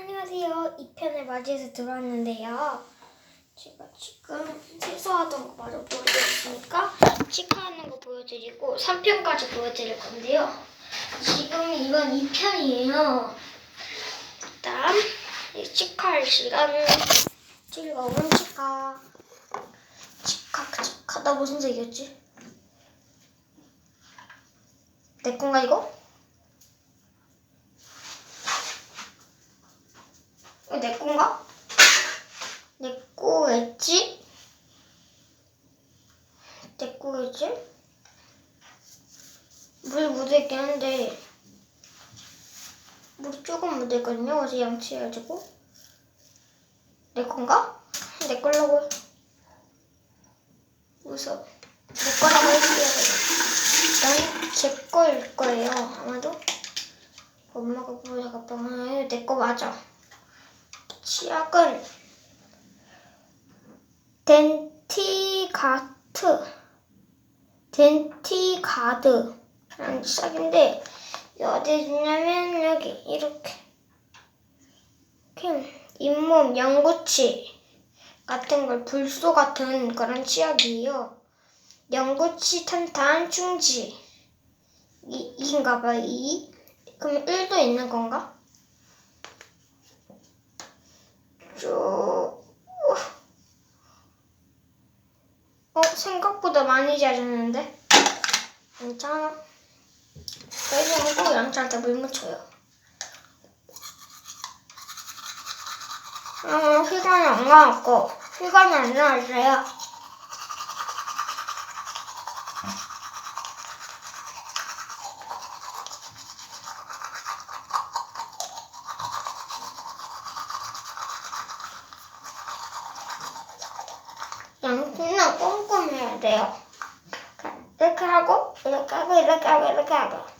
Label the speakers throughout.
Speaker 1: 안녕하세요. 2편을 맞이해서 들어왔는데요. 제가 지금 세수하던 거 마저 보여드렸으니까 치카하는 거 보여드리고 3편까지 보여드릴 건데요. 지금 이건 2편이에요. 일단 이 치카할 시간 즐거운 치카 치카 치카 나 무슨 색이었지? 내 건가 이거? 이거 내 건가? 내 거겠지? 내 거겠지? 물 묻어있긴 한데 물이 조금 묻어있거든요. 어제 양치해가지고 내 건가? 내 거라고 웃어 내 거라고 해주세요. 난제 거일 거예요. 아마도 엄마가 보다가 아빠가 내거 맞아. 치약은 덴티가트 덴티가드 라는 치약인데 이게 어디 있냐면 여기 이렇게 이렇게 잇몸 연구치 같은 걸 불소 같은 그런 치약이에요. 연구치 탄탄 충지 이, 이인가 봐, 이. 그럼 1도 있는 건가? 쭉. 어, 생각보다 많이 자르는데? 괜찮아. 그래서 꼭 양치할 때물 묻혀요. 어, 휘감이 안 나왔고, 휘감이 안 나왔어요. 양치는 꼼 돼요. 이렇게 하고, 이렇게 하고, 이렇게 하고, 이렇게 하고.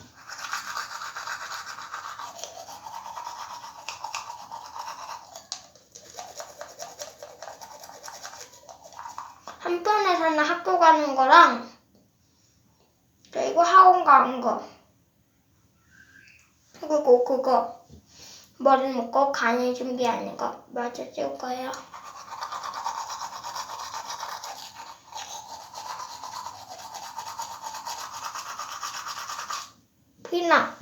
Speaker 1: 한편에서는 학교 가는 거랑, 그리고 학원 가는 거. 그리고 그거, 머리 묶고 간이 준비하는 거. 마저 찍을 거예요. 피나.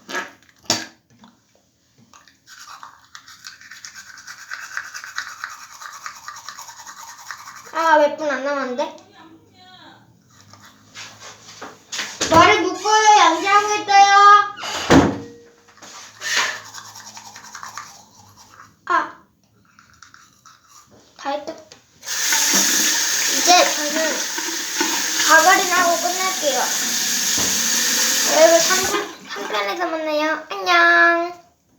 Speaker 1: 아, 몇 분 안 남았는데? 머리 묶어요. 양치하고 있어요. 아. 다 했다. 이제 저는 가발이나 하고 끝낼게요. 여러분 3 편, 3편에서 만나요. 안녕.